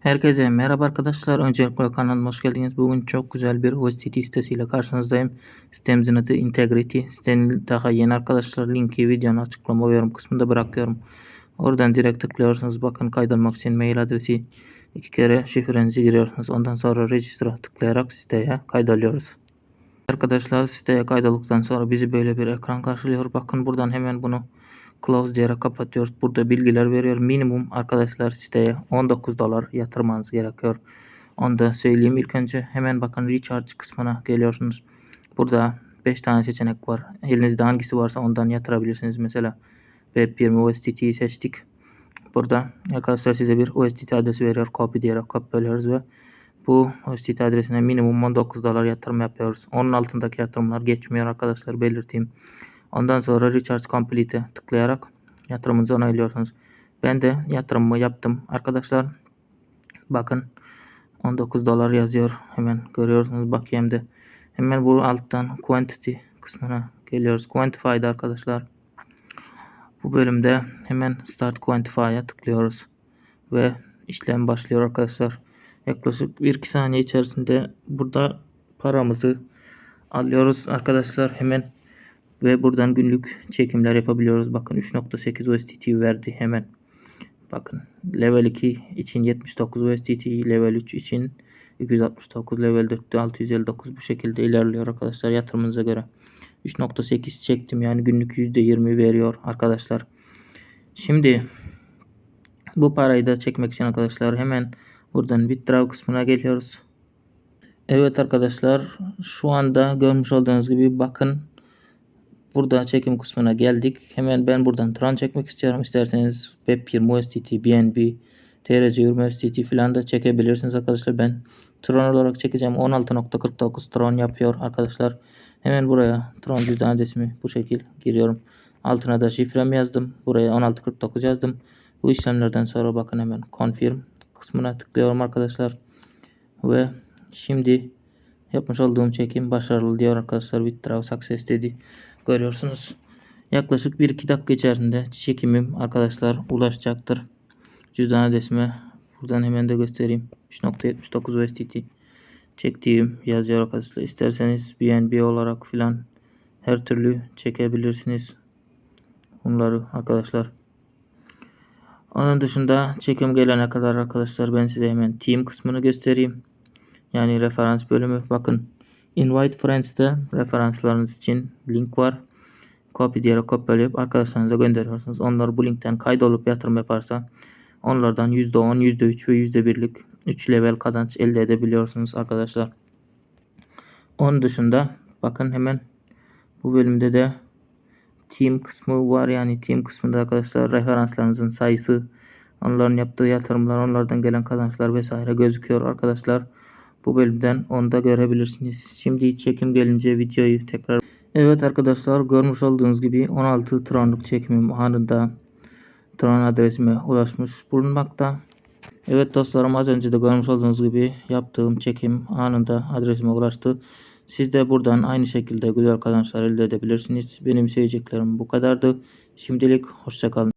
Herkese merhaba arkadaşlar. Öncelikle kanalıma hoş geldiniz. Bugün çok güzel bir OSTT sitesiyle karşınızdayım. Sitemizin adı Integrity. Sitenin daha yeni arkadaşlar linki videonun açıklama ve yorum kısmında bırakıyorum. Oradan direkt tıklıyorsunuz. Bakın kaydolmak için mail adresi iki kere şifrenizi giriyorsunuz. Ondan sonra register'a tıklayarak siteye kaydoluyoruz. Arkadaşlar siteye kaydolduktan sonra bizi böyle bir ekran karşılıyor. Bakın buradan hemen bunu close diyerek kapatıyoruz. Burada bilgiler veriyor. Minimum arkadaşlar siteye 19 dolar yatırmanız gerekiyor. Onu da söyleyeyim. İlk önce hemen bakın recharge kısmına geliyorsunuz. Burada 5 tane seçenek var. Elinizde hangisi varsa ondan yatırabilirsiniz. Mesela Web20 USDT'yi seçtik. Burada arkadaşlar size bir USDT adresi veriyor. Copy diyerek kopyalıyoruz ve bu USDT adresine minimum 19 dolar yatırım yapıyoruz. Onun altındaki yatırımlar geçmiyor arkadaşlar belirteyim. Ondan sonra Recharge Complete'e tıklayarak yatırımınızı onaylıyorsunuz. Ben de yatırımımı yaptım. Arkadaşlar bakın 19 dolar yazıyor. Hemen görüyorsunuz bakiyemde. Hemen bu alttan Quantity kısmına geliyoruz. Quantify'da arkadaşlar. Bu bölümde hemen Start Quantify'a tıklıyoruz. Ve işlem başlıyor arkadaşlar. Yaklaşık 1-2 saniye içerisinde burada paramızı alıyoruz arkadaşlar. Hemen ve buradan günlük çekimler yapabiliyoruz. Bakın 3.8 USDT verdi hemen. Bakın level 2 için 79 USDT, level 3 için 269, level 4 659 bu şekilde ilerliyor arkadaşlar yatırımınıza göre. 3.8 çektim yani günlük %20 veriyor arkadaşlar. Şimdi bu parayı da çekmek için arkadaşlar hemen buradan withdraw kısmına geliyoruz. Evet arkadaşlar şu anda görmüş olduğunuz gibi bakın Burada çekim kısmına geldik. Hemen ben buradan tran çekmek istiyorum. İsterseniz Web1 USDT, BNB, TRC USDT falan da çekebilirsiniz arkadaşlar. Ben Tron olarak çekeceğim. 16.49 Tron yapıyor arkadaşlar. Hemen buraya Tron cüzdan adresimi bu şekil giriyorum. Altına da şifremi yazdım. Buraya 16.49 yazdım. Bu işlemlerden sonra bakın hemen confirm kısmına tıklıyorum arkadaşlar. Ve şimdi yapmış olduğum çekim başarılı diyor arkadaşlar. Withdraw success dedi görüyorsunuz. Yaklaşık 1-2 dakika içerisinde çekimim arkadaşlar ulaşacaktır. Cüzdan adresime buradan hemen de göstereyim. 3.79 USDT çektiğim yazıyor arkadaşlar. İsterseniz BNB olarak filan her türlü çekebilirsiniz. Bunları arkadaşlar. Onun dışında çekim gelene kadar arkadaşlar ben size hemen team kısmını göstereyim. Yani referans bölümü. Bakın Invite Friends'te referanslarınız için link var. Copy diyerek kopyalayıp arkadaşlarınıza gönderiyorsunuz. Onlar bu linkten kaydolup yatırım yaparsa onlardan %10, %3 ve %1'lik 3 level kazanç elde edebiliyorsunuz arkadaşlar. Onun dışında bakın hemen bu bölümde de team kısmı var. Yani team kısmında arkadaşlar referanslarınızın sayısı, onların yaptığı yatırımlar, onlardan gelen kazançlar vesaire gözüküyor arkadaşlar. Bu bölümden onu da görebilirsiniz. Şimdi çekim gelince videoyu tekrar Evet arkadaşlar görmüş olduğunuz gibi 16 tronluk çekimim anında tron adresime ulaşmış bulunmakta. Evet dostlarım az önce de görmüş olduğunuz gibi yaptığım çekim anında adresime ulaştı. Siz de buradan aynı şekilde güzel kazançlar elde edebilirsiniz. Benim söyleyeceklerim bu kadardı. Şimdilik hoşçakalın.